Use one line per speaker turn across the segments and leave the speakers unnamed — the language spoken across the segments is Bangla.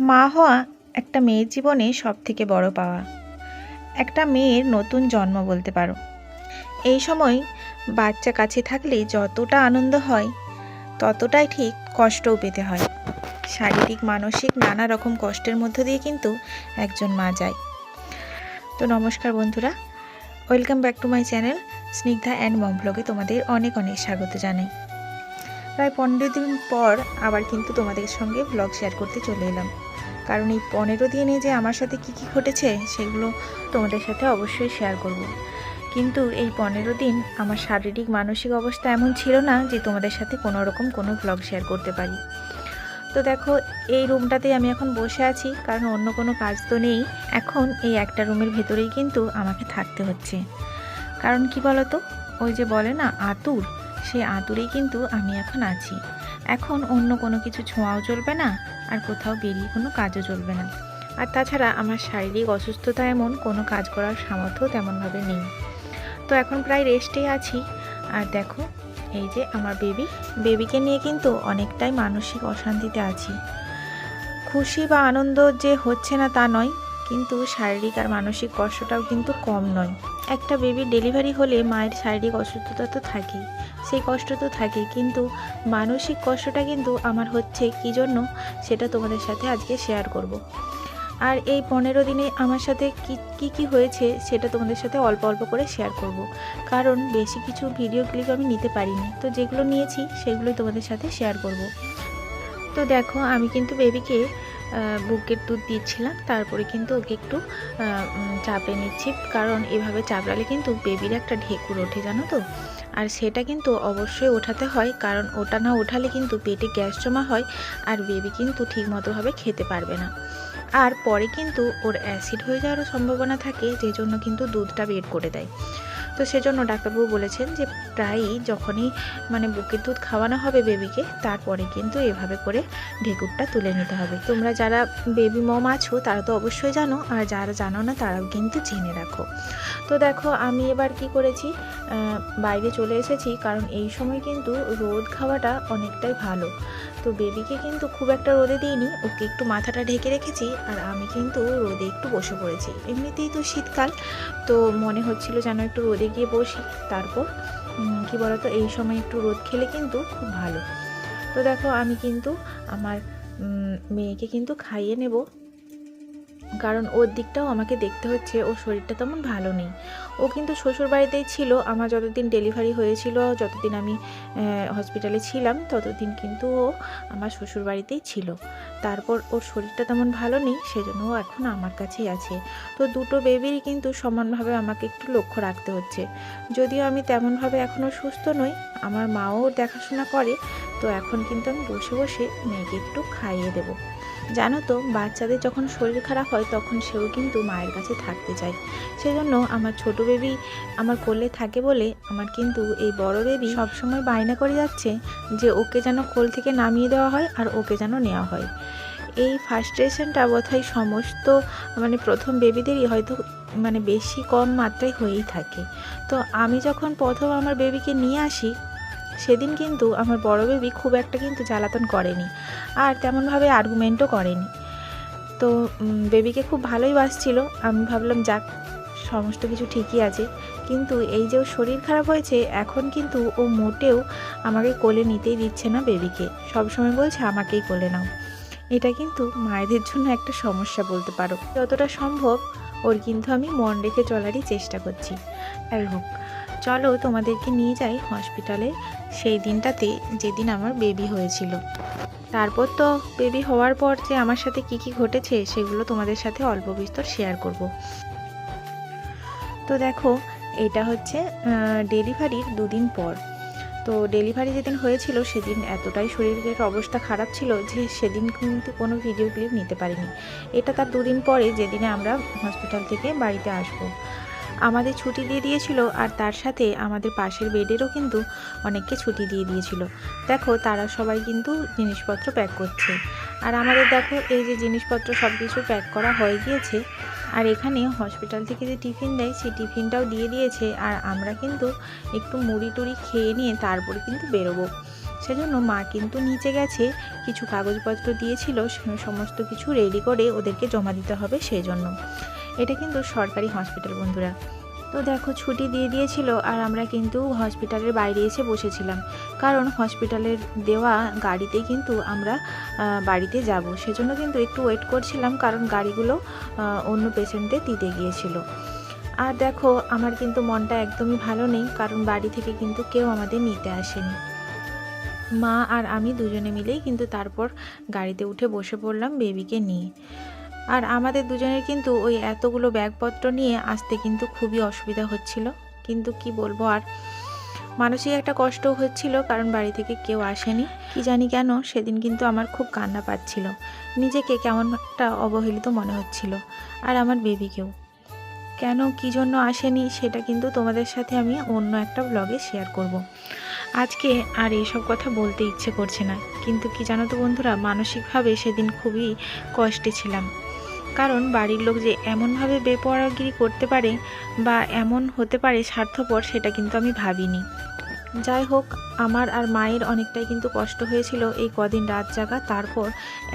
মা হওয়া একটা মেয়ের জীবনে সব থেকে বড় পাওয়া। একটা মেয়ের নতুন জন্ম বলতে পারো। এই সময় বাচ্চা কাছে থাকলে যতটা আনন্দ হয়, ততটাই ঠিক কষ্টও পেতে হয়। শারীরিক, মানসিক নানা রকম কষ্টের মধ্য দিয়ে কিন্তু একজন মা যায়। তো নমস্কার বন্ধুরা, welcome back to my channel Snigdha and mom ব্লগে তোমাদের অনেক অনেক স্বাগত জানাই। প্রায় পনেরো দিন পর আবার কিন্তু তোমাদের সঙ্গে ব্লগ শেয়ার করতে চলে এলাম। কারণ এই পনেরো দিনে যে আমার সাথে কি কি ঘটেছে সেগুলো তোমাদের সাথে অবশ্যই শেয়ার করব। কিন্তু এই পনেরো দিন আমার শারীরিক, মানসিক অবস্থা এমন ছিল না যে তোমাদের সাথে কোনো রকম কোনো ব্লগ শেয়ার করতে পারি। তো দেখো, এই রুমটাতেই আমি এখন বসে আছি, কারণ অন্য কোনো কাজ তো নেই। এখন এই একটা রুমের ভেতরেই কিন্তু আমাকে থাকতে হচ্ছে। কারণ কি বলতো? ওই যে বলে না, আতুর? সেই আতুরেই কিন্তু আমি এখন আছি। এখন অন্য কোনো কিছু ছোঁয়াও চলবে না, আর কোথাও বেরিয়ে কোনো কাজও চলবে না। আর তাছাড়া আমার শারীরিক অসুস্থতা এমন কোনো কাজ করার সামর্থ্য তেমনভাবে নেই। তো এখন প্রায় রেস্টেই আছি। আর দেখো, এই যে আমার বেবি, বেবিকে নিয়ে কিন্তু অনেকটাই মানসিক অশান্তিতে আছি। খুশি বা আনন্দ যে হচ্ছে না তা নয় কিন্তু শারীরিক আর মানসিক কষ্টটাও কিন্তু কম নয় একটা বেবির ডেলিভারি হলে মায়ের শারীরিক অসুস্থতা তো থাকেই, সেই কষ্ট তো থাকেই কিন্তু মানসিক কষ্টটা কিন্তু আমার হচ্ছে কী জন্য সেটা তোমাদের সাথে আজকে শেয়ার করব। আর এই পনেরো দিনে আমার সাথে কি কি কি হয়েছে সেটা তোমাদের সাথে অল্প অল্প করে শেয়ার করব। কারণ বেশি কিছু ভিডিও ক্লিপ আমি নিতে পারিনি তো যেগুলো নিয়েছি সেগুলোই তোমাদের সাথে শেয়ার করব। তো দেখো, আমি কিন্তু বেবিকে বুকের দুধ দিচ্ছিলাম, তারপরে কিন্তু ওকে একটু চাপে নিচ্ছি। কারণ এভাবে চাপড়ালে কিন্তু বেবির একটা ঢেকুর ওঠে, জানো তো? আর সেটা কিন্তু অবশ্যই ওঠাতে হয়, কারণ ওটা না ওঠালে কিন্তু পেটে গ্যাস জমা হয় আর বেবি কিন্তু ঠিকমতোভাবে খেতে পারবে না। আর পরে কিন্তু ওর অ্যাসিড হয়ে যাওয়ারও সম্ভাবনা থাকে যে জন্য কিন্তু দুধটা বের করে দেয়। তো সেজন্য ডাক্তারবাবু বলেছেন যে প্রায়ই যখনই মানে বুকের দুধ খাওয়ানো হবে বেবিকে, তারপরে কিন্তু এভাবে করে ঢেকুরটা তুলে নিতে হবে। তোমরা যারা বেবি মম আছো, তারা তো অবশ্যই জানো, আর যারা জানো না, তারাও কিন্তু জেনে রাখো। তো দেখো, আমি এবার কি করেছি বাইরে চলে এসেছি, কারণ এই সময় কিন্তু রোদ খাওয়াটা অনেকটাই ভালো। তো বেবিকে কিন্তু খুব একটা রোদে দিইনি, ওকে একটু মাথাটা ঢেকে রেখেছি, আর আমি কিন্তু রোদে একটু বসে পড়েছি। এমনিতেই তো শীতকাল, তো মনে হচ্ছিল যেন একটু রোদে গিয়ে বসি, তারপর কি বলতো, এই সময় একটু রোদ খেলে কিন্তু খুব ভালো। তো দেখো, আমি কিন্তু আমার মেয়েকে কিন্তু খাইয়ে নেব। কারণ ওর দিকটাও আমাকে দেখতে হচ্ছে, ওর শরীরটা তেমন ভালো নেই। ও কিন্তু শ্বশুর বাড়িতেই ছিল, আমার যতদিন ডেলিভারি হয়েছিল, যতদিন আমি হসপিটালে ছিলাম, ততদিন কিন্তু ও আমার শ্বশুর বাড়িতেই ছিল। তারপর ওর শরীরটা তেমন ভালো নেই, সেজন্য ও এখন আমার কাছেই আছে। তো দুটো বেবিরই কিন্তু সমানভাবে আমাকে একটু লক্ষ্য রাখতে হচ্ছে। যদিও আমি তেমনভাবে এখনও সুস্থ নই, আমার মাও দেখাশোনা করে, তো এখন কিন্তু আমি বসে বসে মেয়েকে একটু খাইয়ে দেবো। জানো তো, বাচ্চাদের যখন শরীর খারাপ হয়, তখন সেও কিন্তু মায়ের কাছে থাকতে চায়। সেজন্য আমার ছোট বেবি আমার কোলে থাকে বলে আমার কিন্তু এই বড় বেবি সবসময় বায়না করে যাচ্ছে যে ওকে যেন কোল থেকে নামিয়ে দেওয়া হয় আর ওকে যেন নেওয়া হয়। এই ফার্স্ট্রেশনটা বোধহয় সমস্ত মানে প্রথম বেবিদেরই হয়তো মানে বেশি কম মাত্রায় হয়েই থাকে। তো আমি যখন প্রথম আমার বেবিকে নিয়ে আসি সেদিন কিন্তু আমার বড় বেবি খুব একটা কিন্তু জ্বালাতন করেনি আর তেমনভাবে আর্গুমেন্টও করেনি। তো বেবিকে খুব ভালোই বাসছিল। আমি ভাবলাম, যাক, সমস্ত কিছু ঠিকই আছে। কিন্তু এই যে শরীর খারাপ হয়েছে, এখন কিন্তু ও মোটেও আমাকে কোলে নিতেই দিচ্ছে না বেবিকে সবসময় বলছে, আমাকেই কোলে নাও। এটা কিন্তু মায়েদের জন্য একটা সমস্যা বলতে পারো। যতটা সম্ভব ওর কিন্তু আমি মন রেখে চলারই চেষ্টা করছি। আর হোক, চলো তোমাদেরকে নিয়ে যাই হসপিটালে। সেই দিনটাতে যেদিন আমার বেবি হয়েছিল। তারপর তো বেবি হওয়ার পর যে আমার সাথে কি কি ঘটেছে, সেগুলো তোমাদের সাথে অল্প বিস্তর শেয়ার করব। তো দেখো, এটা হচ্ছে ডেলিভারির দুদিন পর। তো ডেলিভারি যেদিন হয়েছিল, সেদিন এতটাই শরীরের অবস্থা খারাপ ছিল যে সেদিন কিন্তু কোনো ভিডিও ক্লিপ নিতে পারিনি। এটা তার দুদিন পরে যেদিনে আমরা হসপিটাল থেকে বাড়িতে আসব। আমাদের ছুটি দিয়ে দিয়েছিল আর তার সাথে আমাদের পাশের বেডেরও কিন্তু অনেককে ছুটি দিয়ে দিয়েছিল। দেখো, তারা সবাই কিন্তু জিনিসপত্র প্যাক করছে। আর আমাদের দেখো, এই যে জিনিসপত্র সব কিছু প্যাক করা হয়ে গিয়েছে আর এখানে হসপিটাল থেকে যে টিফিন দেয়, সেই টিফিনটাও দিয়ে দিয়েছে। আর আমরা কিন্তু একটু মুড়ি টুড়ি খেয়ে নিয়ে তারপরে কিন্তু বেরোবো। সেজন্য মা কিন্তু নিচে গেছে, কিছু কাগজপত্র দিয়েছিল সমস্ত কিছু রেডি করে ওদেরকে জমা দিতে হবে সেই জন্য এটা কিন্তু সরকারি হসপিটাল বন্ধুরা। তো দেখো ছুটি দিয়ে দিয়েছিল আর আমরা কিন্তু হসপিটালের বাইরে এসে বসেছিলাম। কারণ হসপিটালের দেওয়া গাড়িতে কিন্তু আমরা বাড়িতে যাব। সেজন্য কিন্তু একটু ওয়েট করছিলাম কারণ গাড়িগুলো অন্য পেশেন্টদের দিতে গিয়েছিল। আর দেখো আমার কিন্তু মনটা একদমই ভালো নেই কারণ বাড়ি থেকে কিন্তু কেউ আমাদের নিতে আসেনি। মা আর আমি দুজনে মিলেই কিন্তু তারপর গাড়িতে উঠে বসে পড়লাম বেবিকে নিয়ে। আর আমাদের দুজনের কিন্তু ওই এতগুলো ব্যাগপত্র নিয়ে আসতে কিন্তু খুবই অসুবিধা হচ্ছিল। কিন্তু কি বলব আর মানসিক একটা কষ্ট হচ্ছিল, কারণ বাড়ি থেকে কেউ আসেনি। কি জানি কেন, সেদিন কিন্তু আমার খুব কান্না পাচ্ছিল। নিজেকে কেমন একটা অবহেলিত মনে হচ্ছিল। আর আমার বেবিকেও। কেন কি জন্য আসেনি, সেটা কিন্তু তোমাদের সাথে আমি অন্য একটা ব্লগে শেয়ার করব। আজকে আর এইসব কথা বলতে ইচ্ছে করছে না। কিন্তু কি জানো তো বন্ধুরা, মানসিকভাবে সেদিন খুবই কষ্টে ছিলাম। কারণ বাড়ির লোক যে এমনভাবে বেপরাগিরি করতে পারে বা এমন হতে পারে স্বার্থপর সেটা কিন্তু আমি ভাবিনি। যাই হোক আমার আর মায়ের অনেকটাই কিন্তু কষ্ট হয়েছিল এই কদিন রাত জাগা তারপর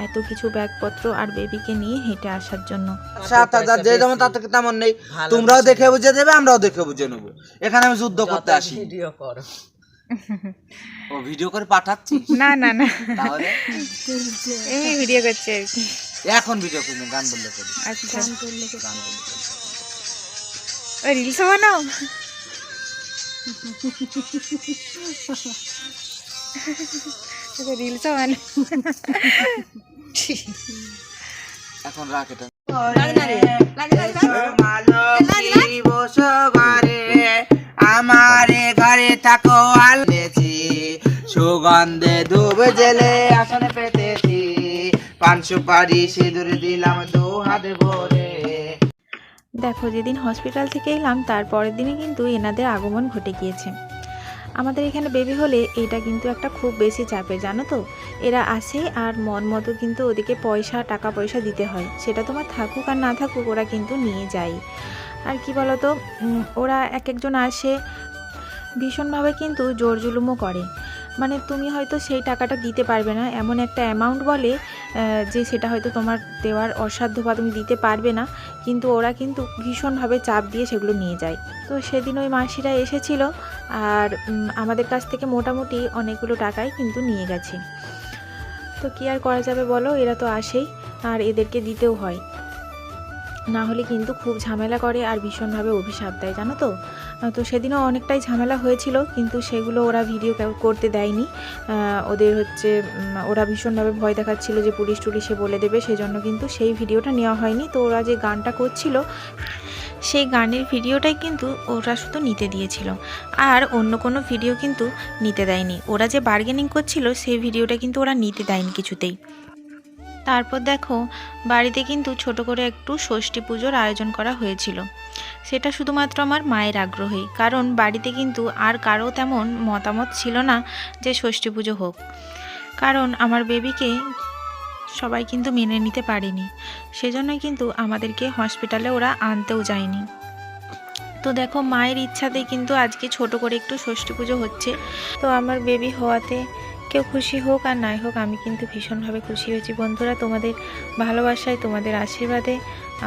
এত কিছু ব্যাগপত্র আর বেবিকে নিয়ে হেঁটে আসার জন্য।
সাত হাজার যে যেমন তার থেকে তেমন নেই। তোমরাও দেখে বুঝে দেবে আমরাও দেখে বুঝে নেব। এখানে আমি যুদ্ধ করতে আসি।
ভিডিও কর।
ও ভিডিও করে পাঠাচ্ছি
না না না।
তাহলে?
এমনি ভিডিও করছে আর কি।
এখন ভিডিও করবি গান বললে করি।
আচ্ছা
গান বললে করি।
রিলস বানাও। রিলস বানাও।
এখন রাখ এটা। আমারে ঘরে থাকো আলেছি সুগন্ধে ধূপ জেলে আসনে পেতেছি পান সুপারি সিঁদুর দিলাম দু ভরে।
দেখো, যেদিন হসপিটাল থেকে এলাম, তার পরের দিনই কিন্তু এনাদের আগমন ঘটে গিয়েছে। আমাদের এখানে বেবি হলে এটা কিন্তু একটা খুব বেশি চাপের, জানো তো? এরা আসে আর মন মতো কিন্তু ওদেরকে পয়সা টাকা পয়সা দিতে হয়। সেটা তোমার থাকুক আর না থাকুক, ওরা কিন্তু নিয়ে যায়। আর কি বলতো? ওরা এক একজন আসে, ভীষণভাবে কিন্তু জোর জুলুমও করে। মানে তুমি হয়তো সেই টাকাটা দিতে পারবে না। এমন একটা অ্যামাউন্ট বলে যে সেটা হয়তো তোমার দেওয়ার অসাধ্য বা তুমি দিতে পারবে না, কিন্তু ওরা কিন্তু ভীষণভাবে চাপ দিয়ে সেগুলো নিয়ে যায়। তো সেদিন ওই মাসিরা এসেছিল আর আমাদের কাছ থেকে মোটামুটি অনেকগুলো টাকাই কিন্তু নিয়ে গেছে। তো কি আর করা যাবে বলো? এরা তো আসেই, আর এদেরকে দিতেও হয়। না হলে কিন্তু খুব ঝামেলা করে আর ভীষণভাবে অভিশাপ দেয়, জানো তো? তো সেদিনও অনেকটাই ঝামেলা হয়েছিল, কিন্তু সেগুলো ওরা ভিডিও করতে দেয়নি। ওদের হচ্ছে ওরা ভীষণভাবে ভয় দেখাচ্ছিল যে পুলিশ টুলিশে বলে দেবে, সেজন্য কিন্তু সেই ভিডিওটা নেওয়া হয়নি। তো ওরা যে গানটা করছিল, সেই গানের ভিডিওটাই কিন্তু ওরা শুধু নিতে দিয়েছিল। আর অন্য কোনো ভিডিও কিন্তু নিতে দেয়নি। ওরা যে বার্গেনিং করছিল, সেই ভিডিওটা কিন্তু ওরা নিতে দেয়নি কিছুতেই। তারপর দেখো, বাড়িতে কিন্তু ছোট করে একটু ষষ্ঠী পুজোর আয়োজন করা হয়েছিল। সেটা শুধুমাত্র আমার মায়ের আগ্রহে কারণ বাড়িতে কিন্তু আর কারও তেমন মতামত ছিল না যে ষষ্ঠী পুজো হোক। কারণ আমার বেবিকে সবাই কিন্তু মেনে নিতে পারেনি। সেজন্যই কিন্তু আমাদেরকে হসপিটালে ওরা আনতেও যায়নি। তো দেখো, মায়ের ইচ্ছাতেই কিন্তু আজকে ছোট করে একটু ষষ্ঠী পুজো হচ্ছে। তো আমার বেবি হওয়াতে কেউ খুশি হোক আর নাই হোক, আমি কিন্তু ভীষণভাবে খুশি হয়েছি। বন্ধুরা, তোমাদের ভালোবাসায়, তোমাদের আশীর্বাদে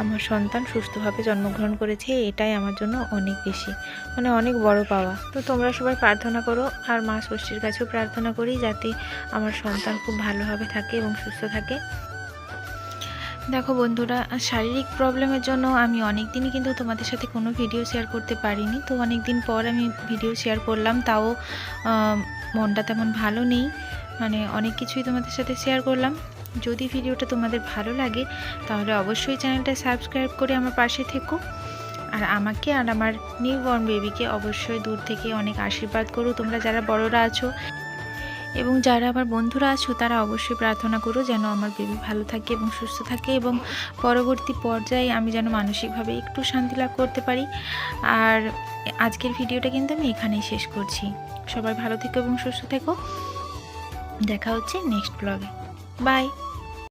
আমার সন্তান সুস্থভাবে জন্মগ্রহণ করেছে, এটাই আমার জন্য অনেক বেশি মানে অনেক বড় পাওয়া। তো তোমরা সবাই প্রার্থনা করো আর মা ষষ্ঠীর কাছেও প্রার্থনা করি যাতে আমার সন্তান খুব ভালোভাবে থাকে এবং সুস্থ থাকে। দেখো বন্ধুরা, শারীরিক প্রবলেমের জন্য আমি অনেক দিনই কিন্তু তোমাদের সাথে কোনো ভিডিও শেয়ার করতে পারিনি। তো অনেক দিন পর আমি ভিডিও শেয়ার করলাম, তাও মনটা তেমন ভালো নেই। মানে অনেক কিছুই তোমাদের সাথে শেয়ার করলাম। যদি ভিডিওটা তোমাদের ভালো লাগে, তাহলে অবশ্যই চ্যানেলটা সাবস্ক্রাইব করে আমার পাশে থেকো। আর আমাকে আর আমার নিউ বর্ন বেবিকে অবশ্যই দূর থেকে অনেক আশীর্বাদ করো। তোমরা যারা বড়রা আছো এবং যারা আমার বন্ধুরা আছো, তারা অবশ্যই প্রার্থনা করো যেন আমার বেবি ভালো থাকে এবং সুস্থ থাকে এবং পরবর্তী পর্যায়ে আমি যেন মানসিকভাবে একটু শান্তি লাভ করতে পারি। আর আজকের ভিডিওটা কিন্তু আমি এখানেই শেষ করছি। সবাই ভালো থেকো এবং সুস্থ থেকো। দেখা হচ্ছে নেক্সট ব্লগে বাই